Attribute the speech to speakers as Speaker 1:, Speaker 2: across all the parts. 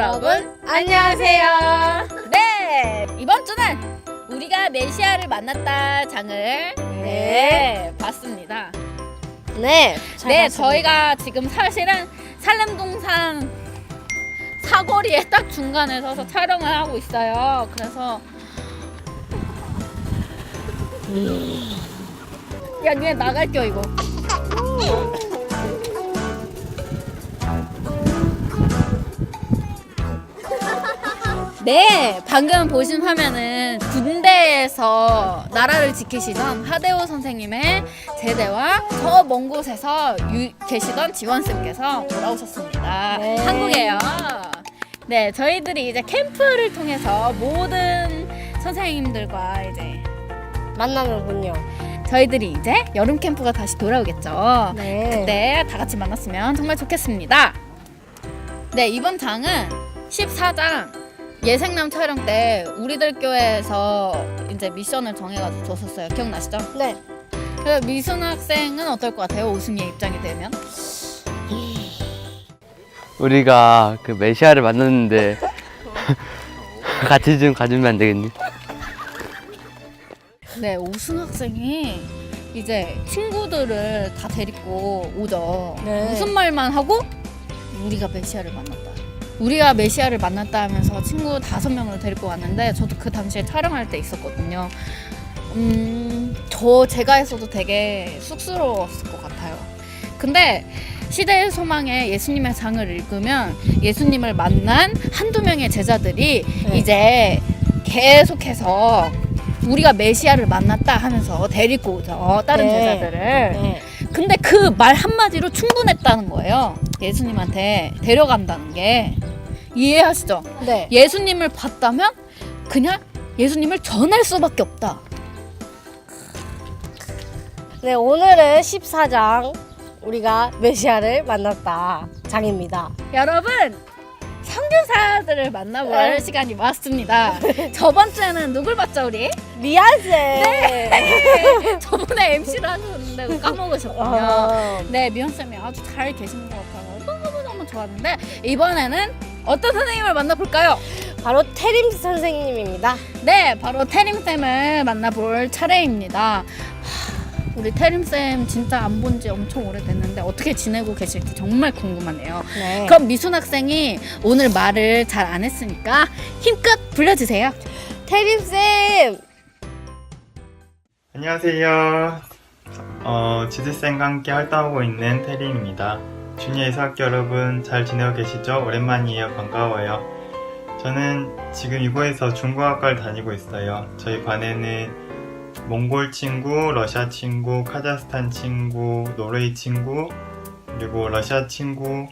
Speaker 1: 여러분 안녕하세요. 네 이번 주는 우리가 메시아를 만났다 장을 네, 봤습니다.
Speaker 2: 네. 잘
Speaker 1: 네
Speaker 2: 봤습니다.
Speaker 1: 저희가 지금 사실은 산림동산 사거리에 딱 중간에 서서 촬영을 하고 있어요. 그래서 야 니네 나갈게요 이거. 네, 방금 보신 화면은 군대에서 나라를 지키시던 하대호 선생님의 제대와 저 먼 곳에서 유- 계시던 지원쌤께서 돌아오셨습니다.
Speaker 2: 네.
Speaker 1: 한국에요. 네, 저희들이 이제 캠프를 통해서 모든 선생님들과 이제
Speaker 2: 만나는군요.
Speaker 1: 저희들이 이제 여름 캠프가 다시 돌아오겠죠.
Speaker 2: 네.
Speaker 1: 그때 다 같이 만났으면 정말 좋겠습니다. 네, 이번 장은 14장 예생남 촬영 때 우리들 교회에서 이제 미션을 정해가지고 줬었어요. 기억나시죠?
Speaker 2: 네.
Speaker 1: 그래서 미순 학생은 어떨 것 같아요? 오승희의 입장이 되면?
Speaker 3: 우리가 그 메시아를 만났는데 같이 좀 가주면 안 되겠니?
Speaker 1: 네, 오승 학생이 이제 친구들을 다 데리고 오죠.
Speaker 2: 네.
Speaker 1: 무슨 말만 하고 우리가 메시아를 만났다. 우리가 메시아를 만났다 하면서 친구 다섯 명을 데리고 왔는데 저도 그 당시에 촬영할 때 있었거든요. 음, 저 제가 했어도 되게 쑥스러웠을 것 같아요. 근데 시대의 소망에 예수님의 상을 읽으면 예수님을 만난 한두 명의 제자들이
Speaker 2: 네.
Speaker 1: 이제 계속해서 우리가 메시아를 만났다 하면서 데리고 오죠. 다른
Speaker 2: 네.
Speaker 1: 제자들을.
Speaker 2: 네.
Speaker 1: 근데 그 말 한마디로 충분했다는 거예요. 예수님한테 데려간다는 게. 이해하시죠?
Speaker 2: 네.
Speaker 1: 예수님을 봤다면 그냥 예수님을 전할 수밖에 없다.
Speaker 2: 네, 오늘은 14장 우리가 메시아를 만났다 장입니다.
Speaker 1: 여러분, 선교사들을 만나볼
Speaker 2: 네.
Speaker 1: 시간이 왔습니다. 저번 주에는 누굴 봤죠, 우리?
Speaker 2: 리안 쌤. 네.
Speaker 1: 저번에 MC를 하셨는데 까먹으셨군요.
Speaker 2: 어,
Speaker 1: 네, 미연 쌤이 아주 잘 계신 것 같아서 너무너무 좋았는데 이번에는 어떤 선생님을 만나볼까요?
Speaker 2: 바로 테림 선생님입니다.
Speaker 1: 네, 바로 태림쌤을 만나볼 차례입니다. 하, 우리 태림쌤 진짜 안 본 지 엄청 오래됐는데 어떻게 지내고 계실지 정말 궁금하네요.
Speaker 2: 네.
Speaker 1: 그럼 미순 학생이 오늘 말을 잘 안 했으니까 힘껏 불러주세요.
Speaker 2: 테림 쌤.
Speaker 4: 안녕하세요. 어, 지드쌤과 함께 활동하고 있는 테리입니다. 주니어 예수학교 여러분 잘 지내고 계시죠? 오랜만이에요. 반가워요. 저는 지금 이곳에서 중국학과를 다니고 있어요. 저희 반에는 몽골 친구, 러시아 친구, 카자흐스탄 친구, 노르웨이 친구, 그리고 러시아 친구,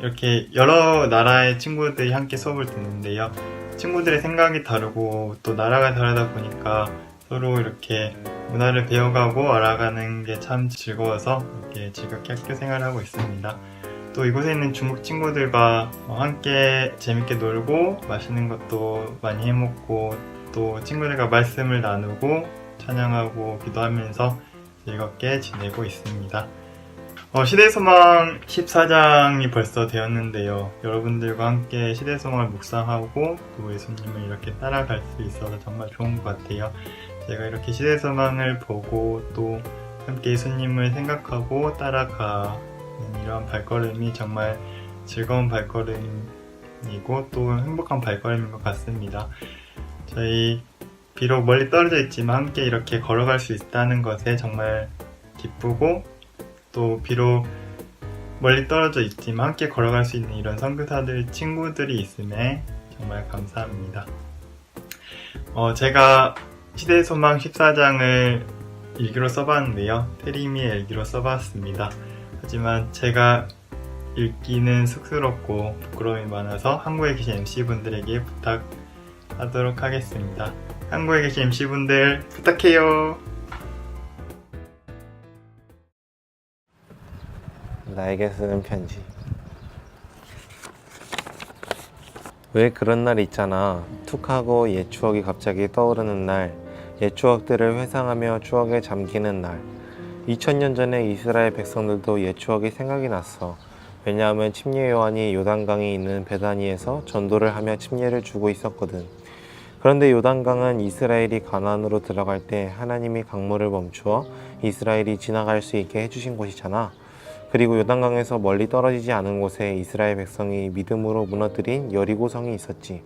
Speaker 4: 이렇게 여러 나라의 친구들이 함께 수업을 듣는데요. 친구들의 생각이 다르고 또 나라가 다르다 보니까 서로 이렇게 문화를 배워가고 알아가는 게 참 즐거워서 이렇게 즐겁게 학교 생활을 하고 있습니다. 또 이곳에 있는 중국 친구들과 어, 함께 재밌게 놀고 맛있는 것도 많이 해먹고 또 친구들과 말씀을 나누고 찬양하고 기도하면서 즐겁게 지내고 있습니다. 어, 시대소망 14장이 벌써 되었는데요. 여러분들과 함께 시대소망을 묵상하고 또 예수님을 이렇게 따라갈 수 있어서 정말 좋은 것 같아요. 제가 이렇게 시대소망을 보고 또 함께 예수님을 생각하고 따라가는 이런 발걸음이 정말 즐거운 발걸음이고 또 행복한 발걸음인 것 같습니다. 저희 비록 멀리 떨어져 있지만 함께 이렇게 걸어갈 수 있다는 것에 정말 기쁘고 또 비록 멀리 떨어져 있지만 함께 걸어갈 수 있는 이런 선교사들 친구들이 있음에 정말 감사합니다. 어, 제가 시대의 소망 14장을 일기로 써봤는데요. 테리미의 일기로 써봤습니다. 하지만 제가 읽기는 쑥스럽고 부끄러움이 많아서 한국에 계신 MC분들에게 부탁하도록 하겠습니다. 한국에 계신 MC분들 부탁해요.
Speaker 5: 나에게 쓰는 편지. 왜 그런 날 있잖아. 툭 하고 옛 추억이 갑자기 떠오르는 날. 옛 추억들을 회상하며 추억에 잠기는 날. 2000년 전에 이스라엘 백성들도 옛 추억이 생각이 났어. 왜냐하면 침례 요한이 요단강이 있는 베다니에서 전도를 하며 침례를 주고 있었거든. 그런데 요단강은 이스라엘이 가나안으로 들어갈 때 하나님이 강물을 멈추어 이스라엘이 지나갈 수 있게 해주신 곳이잖아. 그리고 요단강에서 멀리 떨어지지 않은 곳에 이스라엘 백성이 믿음으로 무너뜨린 여리고성이 있었지.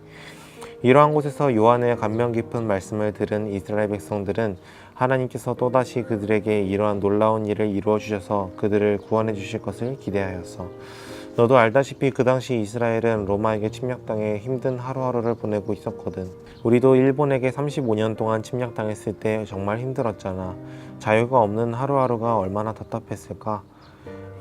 Speaker 5: 이러한 곳에서 요한의 감명 깊은 말씀을 들은 이스라엘 백성들은 하나님께서 또다시 그들에게 이러한 놀라운 일을 이루어 주셔서 그들을 구원해 주실 것을 기대하였어. 너도 알다시피 그 당시 이스라엘은 로마에게 침략당해 힘든 하루하루를 보내고 있었거든. 우리도 일본에게 35년 동안 침략당했을 때 정말 힘들었잖아. 자유가 없는 하루하루가 얼마나 답답했을까?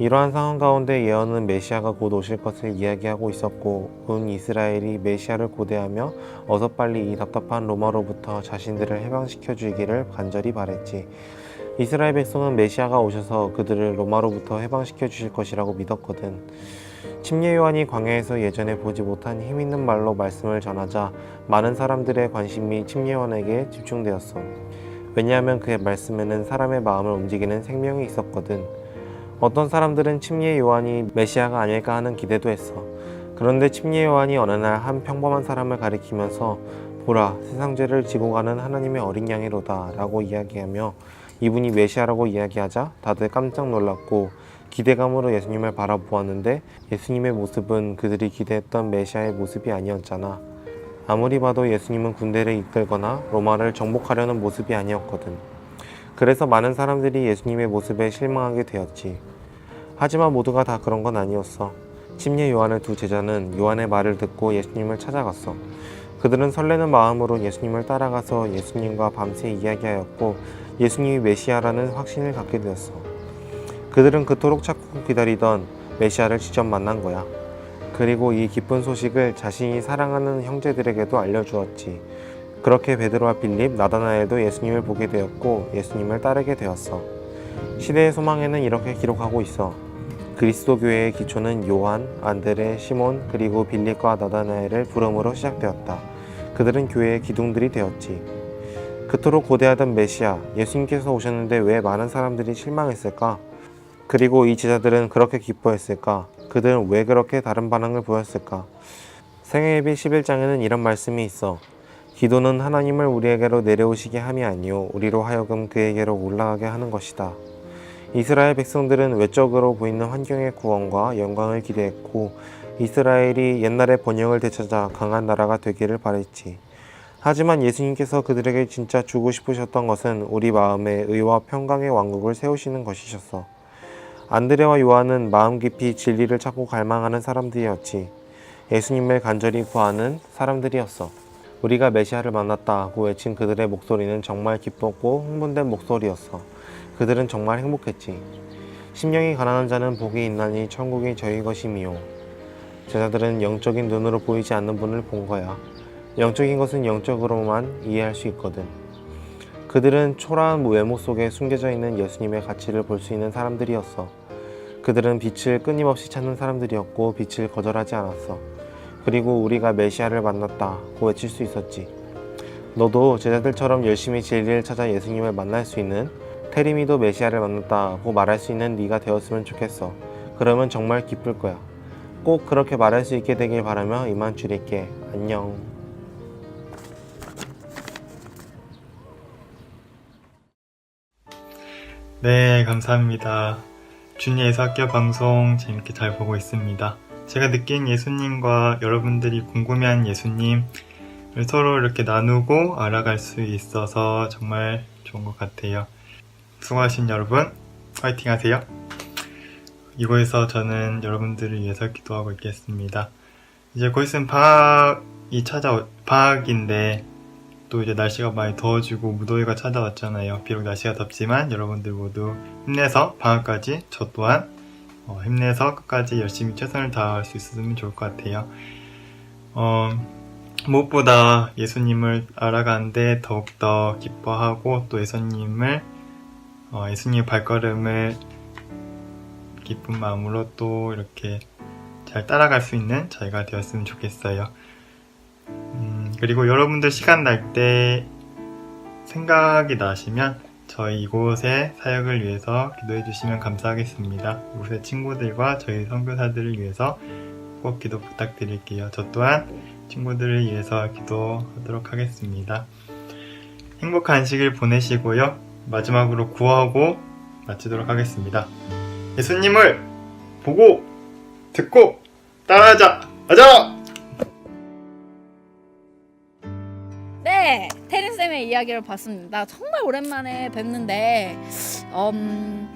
Speaker 5: 이러한 상황 가운데 예언은 메시아가 곧 오실 것을 이야기하고 있었고 온 이스라엘이 메시아를 고대하며 어서 빨리 이 답답한 로마로부터 자신들을 해방시켜 주기를 간절히 바랬지. 이스라엘 백성은 메시아가 오셔서 그들을 로마로부터 해방시켜 주실 것이라고 믿었거든. 침례 요한이 광야에서 예전에 보지 못한 힘 있는 말로 말씀을 전하자 많은 사람들의 관심이 침례 요한에게 집중되었어. 왜냐하면 그의 말씀에는 사람의 마음을 움직이는 생명이 있었거든. 어떤 사람들은 침례 요한이 메시아가 아닐까 하는 기대도 했어. 그런데 침례 요한이 어느 날 한 평범한 사람을 가리키면서 보라 세상 죄를 지고 가는 하나님의 어린 양이로다라고 이야기하며 이분이 메시아라고 이야기하자 다들 깜짝 놀랐고 기대감으로 예수님을 바라보았는데 예수님의 모습은 그들이 기대했던 메시아의 모습이 아니었잖아. 아무리 봐도 예수님은 군대를 이끌거나 로마를 정복하려는 모습이 아니었거든. 그래서 많은 사람들이 예수님의 모습에 실망하게 되었지. 하지만 모두가 다 그런 건 아니었어. 침례 요한의 두 제자는 요한의 말을 듣고 예수님을 찾아갔어. 그들은 설레는 마음으로 예수님을 따라가서 예수님과 밤새 이야기하였고 예수님이 메시아라는 확신을 갖게 되었어. 그들은 그토록 찾고 기다리던 메시아를 직접 만난 거야. 그리고 이 기쁜 소식을 자신이 사랑하는 형제들에게도 알려주었지. 그렇게 베드로와 빌립, 나다나엘도 예수님을 보게 되었고 예수님을 따르게 되었어. 시대의 소망에는 이렇게 기록하고 있어. 그리스도 교회의 기초는 요한, 안드레, 시몬, 그리고 빌립과 나다나엘을 부름으로 시작되었다. 그들은 교회의 기둥들이 되었지. 그토록 고대하던 메시아, 예수님께서 오셨는데 왜 많은 사람들이 실망했을까? 그리고 이 제자들은 그렇게 기뻐했을까? 그들은 왜 그렇게 다른 반응을 보였을까? 생애예비 11장에는 이런 말씀이 있어. 기도는 하나님을 우리에게로 내려오시게 함이 아니요 우리로 하여금 그에게로 올라가게 하는 것이다. 이스라엘 백성들은 외적으로 보이는 환경의 구원과 영광을 기대했고 이스라엘이 옛날의 번영을 되찾아 강한 나라가 되기를 바랬지. 하지만 예수님께서 그들에게 진짜 주고 싶으셨던 것은 우리 마음에 의와 평강의 왕국을 세우시는 것이셨어. 안드레와 요한은 마음 깊이 진리를 찾고 갈망하는 사람들이었지. 예수님을 간절히 구하는 사람들이었어. 우리가 메시아를 만났다고 외친 그들의 목소리는 정말 기뻤고 흥분된 목소리였어. 그들은 정말 행복했지. 심령이 가난한 자는 복이 있나니 천국이 저희 것임이요. 제자들은 영적인 눈으로 보이지 않는 분을 본 거야. 영적인 것은 영적으로만 이해할 수 있거든. 그들은 초라한 외모 속에 숨겨져 있는 예수님의 가치를 볼 수 있는 사람들이었어. 그들은 빛을 끊임없이 찾는 사람들이었고 빛을 거절하지 않았어. 그리고 우리가 메시아를 만났다 고 외칠 수 있었지. 너도 제자들처럼 열심히 진리를 찾아 예수님을 만날 수 있는 테리미도 메시아를 만났다고 말할 수 있는 네가 되었으면 좋겠어. 그러면 정말 기쁠 거야. 꼭 그렇게 말할 수 있게 되길 바라며 이만 줄일게. 안녕.
Speaker 4: 네, 감사합니다. 주니 예수학교 방송 재밌게 잘 보고 있습니다. 제가 느낀 예수님과 여러분들이 궁금해한 예수님을 서로 이렇게 나누고 알아갈 수 있어서 정말 좋은 것 같아요. 수고하신 여러분, 화이팅 하세요. 이곳에서 저는 여러분들을 위해서 기도하고 있겠습니다. 이제 곧 있으면 방학이 찾아, 방학인데, 또 이제 날씨가 많이 더워지고 무더위가 찾아왔잖아요. 비록 날씨가 덥지만 여러분들 모두 힘내서 방학까지 저 또한 어, 힘내서 끝까지 열심히 최선을 다할 수 있으면 좋을 것 같아요. 어, 무엇보다 예수님을 알아가는데 더욱더 기뻐하고 또 예수님을 어, 예수님의 발걸음을 기쁜 마음으로 또 이렇게 잘 따라갈 수 있는 저희가 되었으면 좋겠어요. 음, 그리고 여러분들 시간 날 때 생각이 나시면 저희 이곳의 사역을 위해서 기도해 주시면 감사하겠습니다. 이곳의 친구들과 저희 선교사들을 위해서 꼭 기도 부탁드릴게요. 저 또한 친구들을 위해서 기도하도록 하겠습니다. 행복한 안식일 보내시고요. 마지막으로 구호하고 마치도록 하겠습니다. 예수님을 보고 듣고 따라하자. 가자.
Speaker 1: 이야기를 봤습니다. 정말 오랜만에 뵙는데, 음,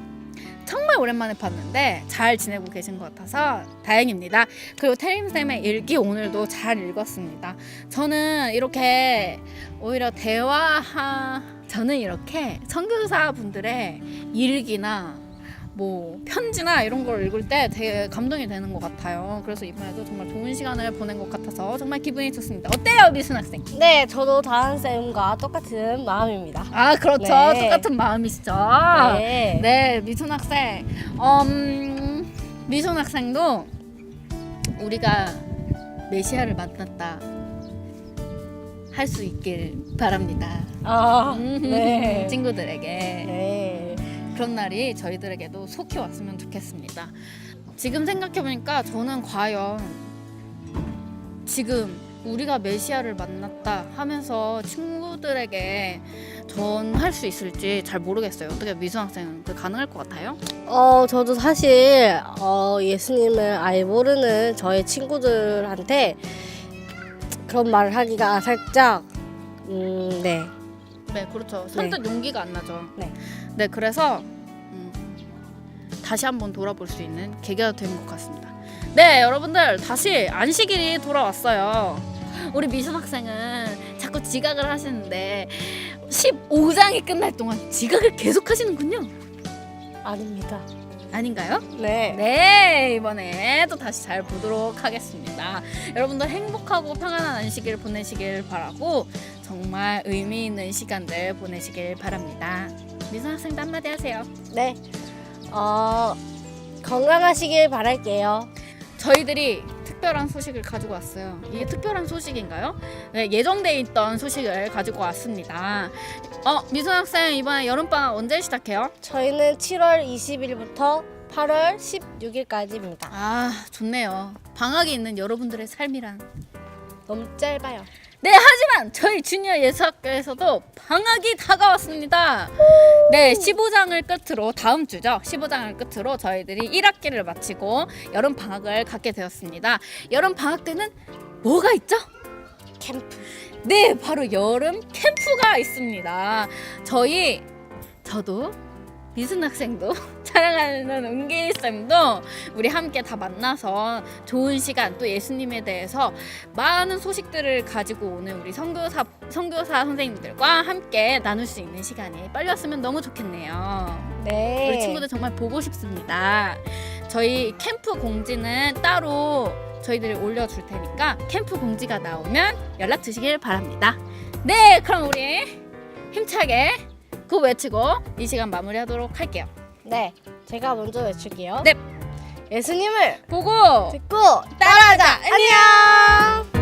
Speaker 1: 정말 오랜만에 봤는데 잘 지내고 계신 것 같아서 다행입니다. 그리고 테린쌤의 일기 오늘도 잘 읽었습니다. 저는 이렇게 오히려 대화하, 저는 이렇게 선교사 분들의 일기나 뭐 편지나 이런 걸 읽을 때 되게 감동이 되는 것 같아요. 그래서 이번에도 정말 좋은 시간을 보낸 것 같아서 정말 기분이 좋습니다. 어때요, 미순 학생?
Speaker 2: 네, 저도 다한 쌤과 똑같은 마음입니다.
Speaker 1: 아 그렇죠
Speaker 2: 네.
Speaker 1: 똑같은 마음이시죠
Speaker 2: 네.
Speaker 1: 네 미순 학생 음, 미순 학생도 우리가 메시아를 만났다 할 수 있길 바랍니다
Speaker 2: 아,
Speaker 1: 음,
Speaker 2: 네.
Speaker 1: 친구들에게
Speaker 2: 네.
Speaker 1: 그런 날이 저희들에게도 속히 왔으면 좋겠습니다 지금 생각해보니까 저는 과연 지금 우리가 메시아를 만났다 하면서 친구들에게 전할 수 있을지 잘 모르겠어요. 어떻게 미수 학생은 그 가능할 것 같아요?
Speaker 2: 어, 저도 사실 어, 예수님을 아예 모르는 저의 친구들한테 그런 말을 하기가 살짝 음, 네.
Speaker 1: 네, 그렇죠. 선뜻 용기가 안 나죠.
Speaker 2: 네.
Speaker 1: 네, 그래서 음, 다시 한번 돌아볼 수 있는 계기가 된 것 같습니다. 네, 여러분들 다시 안식일이 돌아왔어요. 우리 미순 학생은 자꾸 지각을 하시는데 15장이 끝날 동안 지각을 계속 하시는군요.
Speaker 2: 아닙니다.
Speaker 1: 아닌가요?
Speaker 2: 네.
Speaker 1: 네 이번에 또 다시 잘 보도록 하겠습니다 여러분들 행복하고 평안한 안식일 보내시길 바라고 정말 의미 있는 시간들 보내시길 바랍니다 미선 학생도 한마디 하세요
Speaker 2: 네. 어, 건강하시길 바랄게요.
Speaker 1: 저희들이 특별한 소식을 가지고 왔어요 이게 특별한 소식인가요? 네, 예정돼 있던 소식을 가지고 왔습니다 어 미선 학생 이번에 여름방학 언제 시작해요?
Speaker 2: 저희는 7월 20일부터 8월 16일까지입니다.
Speaker 1: 아 좋네요 방학이 있는 여러분들의 삶이란
Speaker 2: 너무 짧아요.
Speaker 1: 네, 하지만 저희 주니어 예수학교에서도 방학이 다가왔습니다. 네, 15장을 끝으로 다음 주죠. 15장을 끝으로 저희들이 1학기를 마치고 여름 방학을 갖게 되었습니다. 여름 방학 때는 뭐가 있죠?
Speaker 2: 캠프.
Speaker 1: 네, 바로 여름 캠프가 있습니다. 저희 저도 미순 학생도 촬영하는 은기 쌤도 우리 함께 다 만나서 좋은 시간 또 예수님에 대해서 많은 소식들을 가지고 오는 우리 선교사 선교사 선생님들과 함께 나눌 수 있는 시간이 빨리 왔으면 너무 좋겠네요.
Speaker 2: 네.
Speaker 1: 우리 친구들 정말 보고 싶습니다. 저희 캠프 공지는 따로 저희들이 올려줄 테니까 캠프 공지가 나오면 연락 주시길 바랍니다. 네, 그럼 우리 힘차게 구 외치고 이 시간 마무리하도록 할게요.
Speaker 2: 네. 제가 먼저 외칠게요.
Speaker 1: 네.
Speaker 2: 예수님을
Speaker 1: 보고
Speaker 2: 듣고 따라하자. 안녕.